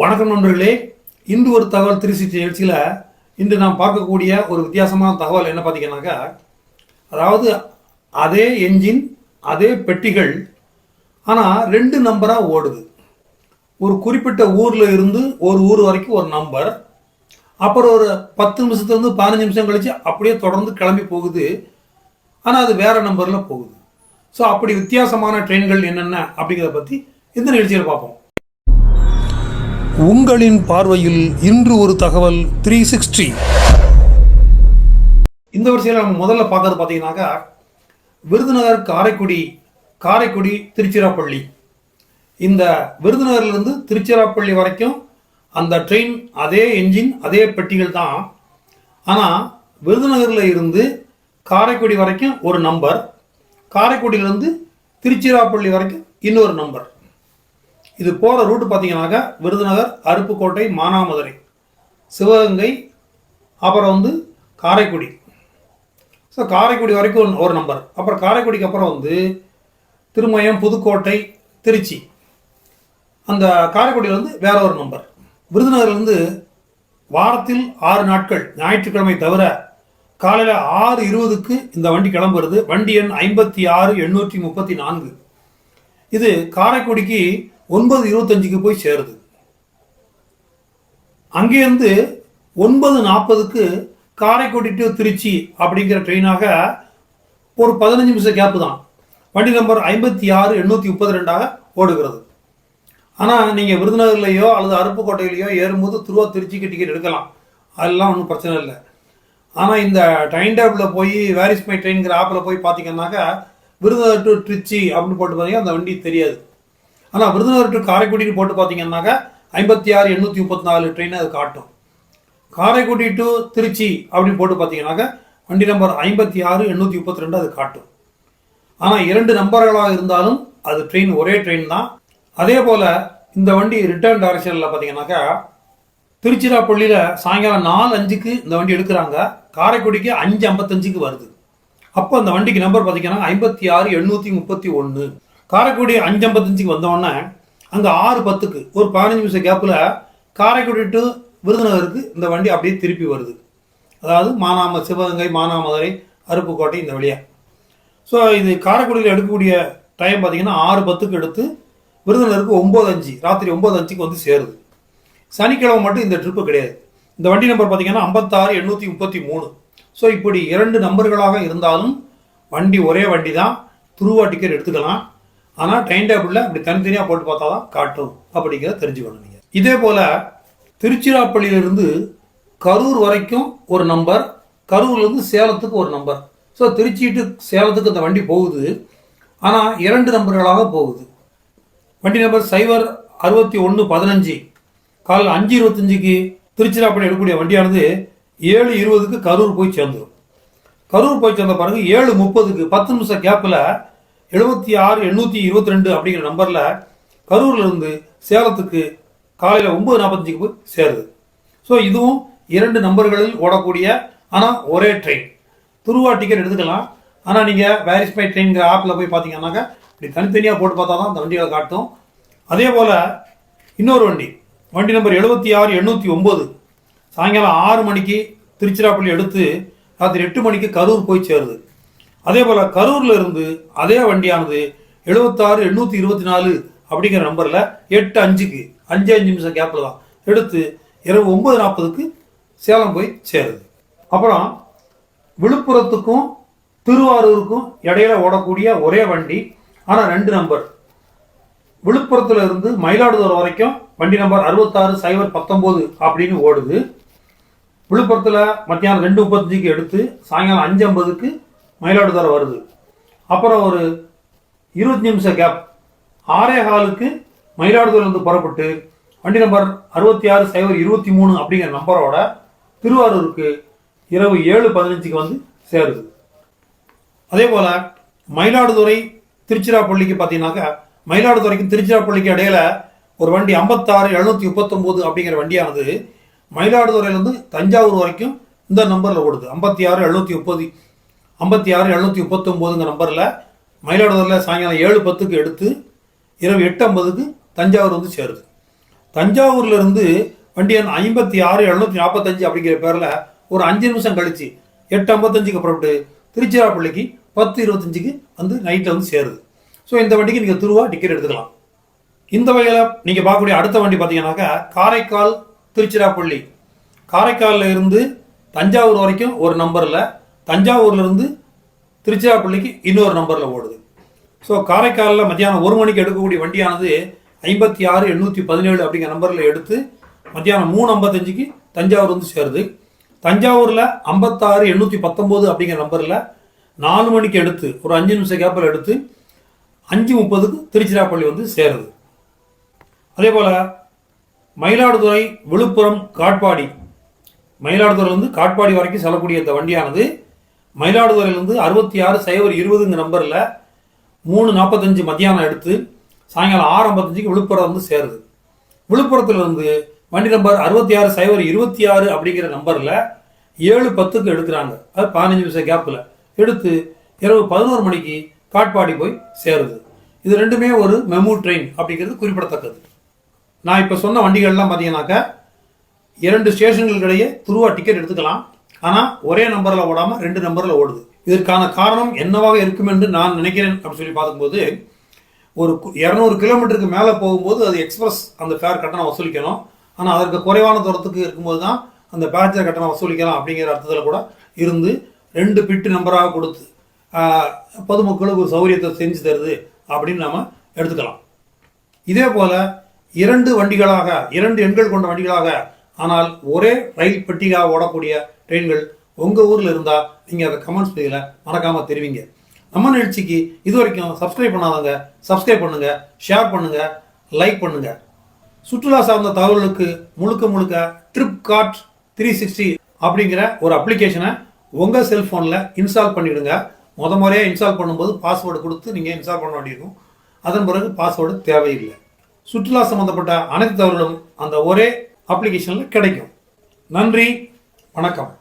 வணக்கம் நண்பர்களே. இன்று ஒரு தகவல் திருச்சி நிகழ்ச்சியில் இன்று நாம் பார்க்கக்கூடிய ஒரு வித்தியாசமான தகவல் என்ன பார்த்தீங்கன்னாக்கா அதாவது அதே என்ஜின் அதே பெட்டிகள் ஆனால் ரெண்டு நம்பராக ஓடுது. ஒரு குறிப்பிட்ட ஊரில் இருந்து ஒரு ஊர் வரைக்கும் ஒரு நம்பர் அப்புறம் ஒரு பத்து நிமிஷத்துலேருந்து பதினஞ்சு நிமிஷம் கழித்து அப்படியே தொடர்ந்து கிளம்பி போகுது. ஆனால் அது வேறு நம்பரில் போகுது. ஸோ அப்படி வித்தியாசமான ட்ரெயின்கள் என்னென்ன அப்படிங்கிறத பற்றி இந்த நிகழ்ச்சியில் பார்ப்போம். உங்களின் பார்வையில் இன்று ஒரு தகவல் த்ரீ சிக்ஸ்டி இந்த வரிசையில் நம்ம முதல்ல பார்க்கறது பார்த்தீங்கன்னாக்கா விருதுநகர் காரைக்குடி காரைக்குடி திருச்சிராப்பள்ளி. இந்த விருதுநகர்லேருந்து திருச்சிராப்பள்ளி வரைக்கும் அந்த ட்ரெயின் அதே என்ஜின் அதே பெட்டிகள் தான். ஆனால் விருதுநகரில் இருந்து காரைக்குடி வரைக்கும் ஒரு நம்பர் காரைக்குடியிலேருந்து திருச்சிராப்பள்ளி வரைக்கும் இன்னொரு நம்பர் இது போகிற ரூட்டு பார்த்தீங்கன்னாக்கா விருதுநகர் அருப்புக்கோட்டை மானாமதுரை. சிவகங்கை அப்புறம் வந்து காரைக்குடி. ஸோ காரைக்குடி வரைக்கும் ஒரு நம்பர் அப்புறம் காரைக்குடிக்கு அப்புறம் வந்து திருமயம் புதுக்கோட்டை திருச்சி. அந்த காரைக்குடியிலேருந்து வேற ஒரு நம்பர் விருதுநகர்லேருந்து வாரத்தில் ஆறு நாட்கள் ஞாயிற்றுக்கிழமை தவிர காலையில் ஆறு இருபதுக்கு இந்த வண்டி கிளம்புறது. வண்டி எண் ஐம்பத்தி ஆறு எண்ணூற்றி முப்பத்தி நான்கு. இது காரைக்குடிக்கு ஒன்பது இருபத்தஞ்சுக்கு போய் சேருது. அங்கேருந்து ஒன்பது நாற்பதுக்கு காரைக்குடி டு திருச்சி அப்படிங்கிற ட்ரெயினாக ஒரு பதினஞ்சு நிமிஷம் கேப்பு தான். வண்டி நம்பர் ஐம்பத்தி ஆறு எண்ணூற்றி முப்பத்தி ரெண்டாக ஓடுகிறது. ஆனால் நீங்கள் விருதுநகர்லையோ அல்லது அருப்புக்கோட்டையிலையோ ஏறும்போது திருவா திருச்சிக்கு டிக்கெட் எடுக்கலாம். அதெல்லாம் ஒன்றும் பிரச்சனை இல்லை. ஆனால் இந்த ட்ரெயின் டேப்பில் போய் வேரிஸ் மை ட்ரெயின்ங்கிற ஆப்பில் போய் பார்த்தீங்கன்னாக்கா விருதுநகர் டு திருச்சி அப்படின்னு போட்டு பார்த்தீங்கன்னா அந்த வண்டி தெரியாது. ஆனால் விருதுநகர் டு காரைக்குடின்னு போட்டு பார்த்தீங்கன்னாக்கா ஐம்பத்தி ஆறு எண்ணூற்றி முப்பத்தி நாலு ட்ரெயின் அது காட்டும். காரைக்குடி டு திருச்சி அப்படின்னு போட்டு பார்த்தீங்கன்னாக்கா வண்டி நம்பர் ஐம்பத்தி ஆறு எண்ணூற்றி முப்பத்தி ரெண்டு அது காட்டும். ஆனால் இரண்டு நம்பர்களாக இருந்தாலும் அது ட்ரெயின் ஒரே ட்ரெயின் தான். அதே போல் இந்த வண்டி ரிட்டர்ன் டைரக்ஷனில் பார்த்தீங்கன்னாக்கா திருச்சிராப்பள்ளியில் சாயங்காலம் நாலு அஞ்சுக்கு இந்த வண்டி எடுக்கிறாங்க. காரைக்குடிக்கு அஞ்சு ஐம்பத்தஞ்சுக்கு வருது. அப்போ அந்த வண்டிக்கு நம்பர் பார்த்தீங்கன்னா ஐம்பத்தி ஆறு எண்ணூற்றி முப்பத்தி ஒன்று காரைக்குடி அஞ்சு ஐம்பத்தஞ்சுக்கு வந்தோடனே அங்கே ஆறு பத்துக்கு ஒரு பதினஞ்சு நிமிஷம் கேப்பில் காரைக்குடி டு விருதுநகருக்கு இந்த வண்டி அப்படியே திருப்பி வருது. அதாவது மானாம சிவகங்கை மானாமதுரை அருப்புக்கோட்டை இந்த வழியாக ஸோ இது காரைக்குடியில் எடுக்கக்கூடிய டைம் பார்த்திங்கன்னா ஆறு பத்துக்கு எடுத்து விருதுநகருக்கு ஒம்பது அஞ்சு ராத்திரி ஒம்பது அஞ்சுக்கு வந்து சேருது. சனிக்கிழமை மட்டும் இந்த ட்ரிப்பு கிடையாது. இந்த வண்டி நம்பர் பார்த்திங்கன்னா ஐம்பத்தாறு எண்ணூற்றி முப்பத்தி மூணு. ஸோ இப்படி இரண்டு நம்பர்களாக இருந்தாலும் வண்டி ஒரே வண்டி தான் துருவா டிக்கெட் எடுத்துக்கலாம். ஆனால் டைம் டேபிளில் இப்படி தனித்தனியாக போட்டு பார்த்தா தான் காட்டும் அப்படிங்கிறத தெரிஞ்சுக்கணும் நீங்கள் இதே போல் திருச்சிராப்பள்ளியிலிருந்து கரூர் வரைக்கும் ஒரு நம்பர் கரூர்லேருந்து சேலத்துக்கு ஒரு நம்பர் ஸோ திருச்சி டு சேலத்துக்கு இந்த வண்டி போகுது. ஆனால் இரண்டு நம்பர்களாக போகுது. வண்டி நம்பர் சைபர் அறுபத்தி ஒன்று பதினஞ்சு. காலையில் அஞ்சு இருபத்தஞ்சுக்கு திருச்சிராப்பள்ளி எடுக்கக்கூடிய வண்டியானது ஏழு இருபதுக்கு கரூர் போய் சேர்ந்துடும் கரூர் போய் சேர்ந்த பிறகு ஏழு முப்பதுக்கு பத்து நிமிஷம் கேப்பில் எழுபத்தி ஆறு எண்ணூற்றி இருபத்தி ரெண்டு அப்படிங்கிற நம்பரில் கரூர்லேருந்து சேலத்துக்கு காலையில் ஒம்பது நாற்பத்தஞ்சுக்கு போய் சேருது. ஸோ இதுவும் இரண்டு நம்பர்களில் ஓடக்கூடிய ஆனால் ஒரே ட்ரெயின் துருவா டிக்கெட் எடுத்துக்கலாம். ஆனால் நீங்கள் வேரிஸ் மை ட்ரெயின்கிற ஆப்பில் போய் பார்த்தீங்கன்னாக்கா இப்படி தனித்தனியாக போட்டு பார்த்தா தான் அந்த வண்டிகளை காட்டும். அதே போல் இன்னொரு வண்டி. வண்டி நம்பர் எழுபத்தி ஆறு எண்ணூற்றி ஒம்பது சாயங்காலம் ஆறு மணிக்கு திருச்சிராப்பள்ளி எடுத்து ராத்திரி எட்டு மணிக்கு கரூர் போய் சேருது. அதே போல் கரூரில் இருந்து அதே வண்டியானது எழுபத்தாறு எண்ணூற்றி இருபத்தி நாலு அப்படிங்கிற நம்பரில் எட்டு அஞ்சுக்கு அஞ்சு அஞ்சு நிமிஷம் கேப்பில் தான். எடுத்து இரவு ஒன்பது நாற்பதுக்கு சேலம் போய் சேருது. அப்புறம் விழுப்புரத்துக்கும் திருவாரூருக்கும் இடையில ஓடக்கூடிய ஒரே வண்டி ஆனால் ரெண்டு நம்பர் விழுப்புரத்தில் இருந்து மயிலாடுதுறை வரைக்கும் வண்டி நம்பர் அறுபத்தாறு சைபர் பத்தொம்போது அப்படின்னு ஓடுது. விழுப்புரத்தில் மத்தியானம் ரெண்டு முப்பத்தஞ்சுக்கு எடுத்து சாயங்காலம் அஞ்சு ஐம்பதுக்கு மயிலாடுதுறை வருது. அப்புறம் ஒரு இருபத்தி நிமிஷம் கேப் ஆறே காலுக்கு மயிலாடுதுறையிலிருந்து புறப்பட்டு வண்டி நம்பர் அறுபத்தி ஆறு சைபர் இருபத்தி மூணு அப்படிங்கிற நம்பரோட திருவாரூருக்கு இரவு ஏழு பதினஞ்சுக்கு வந்து சேருது. அதே போல் மயிலாடுதுறை திருச்சிராப்பள்ளிக்கு பார்த்தீங்கன்னாக்கா மயிலாடுதுறைக்கும் திருச்சிராப்பள்ளிக்கு இடையில ஒரு வண்டி ஐம்பத்தாறு எழுநூத்தி முப்பத்தொம்போது அப்படிங்கிற வண்டியானது மயிலாடுதுறையிலேருந்து தஞ்சாவூர் வரைக்கும் இந்த நம்பரில் ஓடுது. ஐம்பத்தி ஆறு எழுநூத்தி முப்பது. ஐம்பத்தி ஆறு எழுநூற்றி முப்பத்தொம்போதுங்கிற நம்பரில் மயிலாடுதுறையில் சாயங்காலம் ஏழு பத்துக்கு எடுத்து இரவு எட்டு ஐம்பதுக்கு தஞ்சாவூர் வந்து சேருது. தஞ்சாவூர்லேருந்து வண்டி எண் ஐம்பத்தி ஆறு எழுநூத்தி நாற்பத்தஞ்சு அப்படிங்கிற பேரில் ஒரு அஞ்சு நிமிஷம் கழிச்சு எட்டு ஐம்பத்தஞ்சுக்கு புறப்பட்டு திருச்சிராப்பள்ளிக்கு பத்து இருபத்தஞ்சுக்கு வந்து நைட்டில் வந்து சேருது. ஸோ இந்த வண்டிக்கு நீங்கள் துருவா டிக்கெட் எடுத்துக்கலாம். இந்த வகையில் நீங்கள் பார்க்கக்கூடிய அடுத்த வண்டி பார்த்தீங்கன்னாக்கா காரைக்கால் திருச்சிராப்பள்ளி. காரைக்காலில் இருந்து தஞ்சாவூர் வரைக்கும் ஒரு நம்பரில் தஞ்சாவூர்லேருந்து திருச்சிராப்பள்ளிக்கு இன்னொரு நம்பரில் ஓடுது. ஸோ காரைக்காலில் மத்தியானம் ஒரு மணிக்கு எடுக்கக்கூடிய வண்டியானது ஐம்பத்தி ஆறு எண்ணூற்றி பதினேழு அப்படிங்கிற நம்பரில் எடுத்து மத்தியானம் மூணு ஐம்பத்தஞ்சுக்கு தஞ்சாவூர் வந்து சேருது. தஞ்சாவூரில் ஐம்பத்தாறு எண்ணூற்றி பத்தொம்போது அப்படிங்கிற நம்பரில் நாலு மணிக்கு எடுத்து ஒரு அஞ்சு நிமிஷம் கேப்பில் எடுத்து அஞ்சு முப்பதுக்கு திருச்சிராப்பள்ளி வந்து சேருது. அதே போல் மயிலாடுதுறை விழுப்புரம் காட்பாடி. மயிலாடுதுறையிலேருந்து காட்பாடி வரைக்கும் செல்லக்கூடிய இந்த வண்டியானது மயிலாடுதுறையிலேருந்து அறுபத்தி ஆறு சைபர் இருபதுங்க நம்பரில் மூணு நாற்பத்தஞ்சு மத்தியானம் எடுத்து சாயங்காலம் ஆறு ஐம்பத்தஞ்சுக்கு விழுப்புரம் வந்து சேருது. விழுப்புரத்தில் இருந்து வண்டி நம்பர் அறுபத்தி ஆறு சைபர் இருபத்தி ஆறு அப்படிங்கிற நம்பரில் ஏழு பத்துக்கு எடுக்கிறாங்க. அது பதினஞ்சு நிமிஷம் கேப்பில் எடுத்து இரவு பதினோரு மணிக்கு காட்பாடி போய் சேருது. இது ரெண்டுமே ஒரு மெமு ட்ரெயின் அப்படிங்கிறது குறிப்பிடத்தக்கது. நான் இப்போ சொன்ன வண்டிகள்லாம் பார்த்தீங்கன்னாக்கா இரண்டு ஸ்டேஷன்களுக்கிடையே துருவா டிக்கெட் எடுத்துக்கலாம். ஆனால் ஒரே நம்பரில் ஓடாமல் ரெண்டு நம்பரில் ஓடுது. இதற்கான காரணம் என்னவாக இருக்கும் என்று நான் நினைக்கிறேன் அப்படின்னு சொல்லி பார்க்கும்போது ஒரு இரநூறு கிலோமீட்டருக்கு மேலே போகும்போது அது எக்ஸ்பிரஸ் அந்த ஃபேர் கட்டணம் வசூலிக்கணும். ஆனால் அதற்கு குறைவான தூரத்துக்கு இருக்கும்போது தான் அந்த பேச்சர் கட்டணம் வசூலிக்கலாம் அப்படிங்கிற அர்த்தத்தில் கூட இருந்து ரெண்டு பிட்டு நம்பராக கொடுத்து பொதுமக்களுக்கு ஒரு சௌகரியத்தை செஞ்சு தருது அப்படின்னு நம்ம எடுத்துக்கலாம். இதே போல் இரண்டு வண்டிகளாக இரண்டு எண்கள் கொண்ட வண்டிகளாக ஆனால் ஒரே ரயில் பெட்டியாக ஓடக்கூடிய ட்ரெயின்கள் உங்கள் ஊரில் இருந்தால் நீங்கள் அதை கமெண்ட்ஸ் பேஜில் மறக்காமல் தெரிவிங்க. நம்ம நிகழ்ச்சிக்கு இது வரைக்கும் சப்ஸ்கிரைப் பண்ணாதவங்க சப்ஸ்கிரைப் பண்ணுங்கள் ஷேர் பண்ணுங்கள் லைக் பண்ணுங்கள் சுற்றுலா சார்ந்த தகவல்களுக்கு முழுக்க முழுக்க ட்ரிப் கார்ட் த்ரீ சிக்ஸ்டி அப்படிங்கிற ஒரு அப்ளிகேஷனை உங்கள் செல்ஃபோனில் இன்ஸ்டால் பண்ணிவிடுங்க முத முறையாக இன்ஸ்டால் பண்ணும்போது பாஸ்வேர்டு கொடுத்து நீங்கள் இன்ஸ்டால் பண்ண வேண்டியிருக்கும். அதன் பிறகு பாஸ்வேர்டு தேவையில்லை. சுற்றுலா சம்மந்தப்பட்ட அனைத்து தகவல்களும் அந்த ஒரே அப்ளிகேஷனில் கிடைக்கும். நன்றி வணக்கம்.